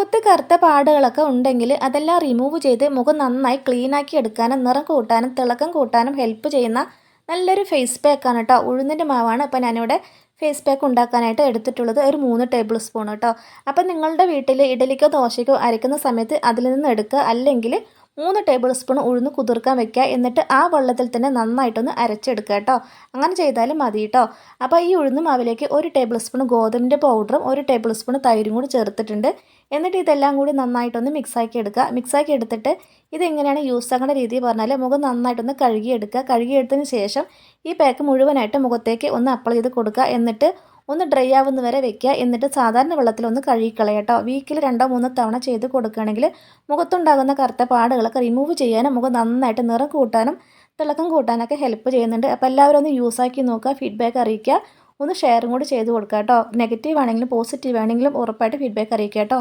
മുഖത്ത് കറുത്ത പാടുകളൊക്കെ ഉണ്ടെങ്കിൽ അതെല്ലാം റിമൂവ് ചെയ്ത് മുഖം നന്നായി ക്ലീനാക്കി എടുക്കാനും നിറം കൂട്ടാനും തിളക്കം കൂട്ടാനും ഹെൽപ്പ് ചെയ്യുന്ന നല്ലൊരു ഫേസ് പാക്കാണ് കേട്ടോ ഉഴുന്നിന്റെ മാവാണ് അപ്പോൾ ഞാനിവിടെ ഫേസ് പാക്ക് ഉണ്ടാക്കാനായിട്ട് എടുത്തിട്ടുള്ളത്. ഒരു മൂന്ന് ടേബിൾ സ്പൂൺ കേട്ടോ അപ്പം നിങ്ങളുടെ വീട്ടിൽ ഇഡലിക്കോ ദോശയ്ക്കോ അരയ്ക്കുന്ന സമയത്ത് അതിൽ നിന്ന് എടുക്കുക. അല്ലെങ്കിൽ മൂന്ന് ടേബിൾ സ്പൂൺ ഉഴുന്ന് കുതിർക്കാൻ വെക്കുക. എന്നിട്ട് ആ വെള്ളത്തിൽ തന്നെ നന്നായിട്ടൊന്ന് അരച്ചെടുക്കുക കേട്ടോ. അങ്ങനെ ചെയ്താലും മതി കേട്ടോ അപ്പോൾ ഈ ഉഴുന്ന് മാവിലേക്ക് ഒരു ടേബിൾ സ്പൂൺ ഗോതമ്പിന്റെ പൗഡറും ഒരു ടേബിൾ സ്പൂൺ തൈരും കൂടി ചേർത്തിട്ടുണ്ട്. എന്നിട്ട് ഇതെല്ലാം കൂടി നന്നായിട്ടൊന്ന് മിക്സാക്കി എടുക്കുക. മിക്സാക്കി എടുത്തിട്ട് ഇതെങ്ങനെയാണ് യൂസ് ആക്കേണ്ട രീതി പറഞ്ഞാൽ മുഖം നന്നായിട്ടൊന്ന് കഴുകിയെടുക്കുക. കഴുകിയെടുത്തതിന് ശേഷം ഈ പാക്ക് മുഴുവനായിട്ട് മുഖത്തേക്ക് ഒന്ന് അപ്ലൈ ചെയ്ത് കൊടുക്കുക. എന്നിട്ട് ഒന്ന് ഡ്രൈ ആവുന്ന വരെ വെക്കുക. എന്നിട്ട് സാധാരണ വെള്ളത്തിൽ ഒന്ന് കഴുകിക്കളയട്ടോ വീക്കിൽ രണ്ടോ മൂന്നോ തവണ ചെയ്ത് കൊടുക്കുകയാണെങ്കിൽ മുഖത്തുണ്ടാകുന്ന കറുത്ത പാടുകളൊക്കെ റിമൂവ് ചെയ്യാനും മുഖം നന്നായിട്ട് നിറം കൂട്ടാനും തിളക്കം കൂട്ടാനൊക്കെ ഹെൽപ്പ് ചെയ്യുന്നുണ്ട്. അപ്പോൾ എല്ലാവരും ഒന്ന് യൂസാക്കി നോക്കുക ഫീഡ്ബാക്ക് അറിയിക്കുക. ഒന്ന് ഷെയറും കൂടി ചെയ്ത് കൊടുക്കുക കേട്ടോ. നെഗറ്റീവ് ആണെങ്കിലും പോസിറ്റീവ് ആണെങ്കിലും ഉറപ്പായിട്ട് ഫീഡ്ബാക്ക് അറിയിക്കുക കേട്ടോ.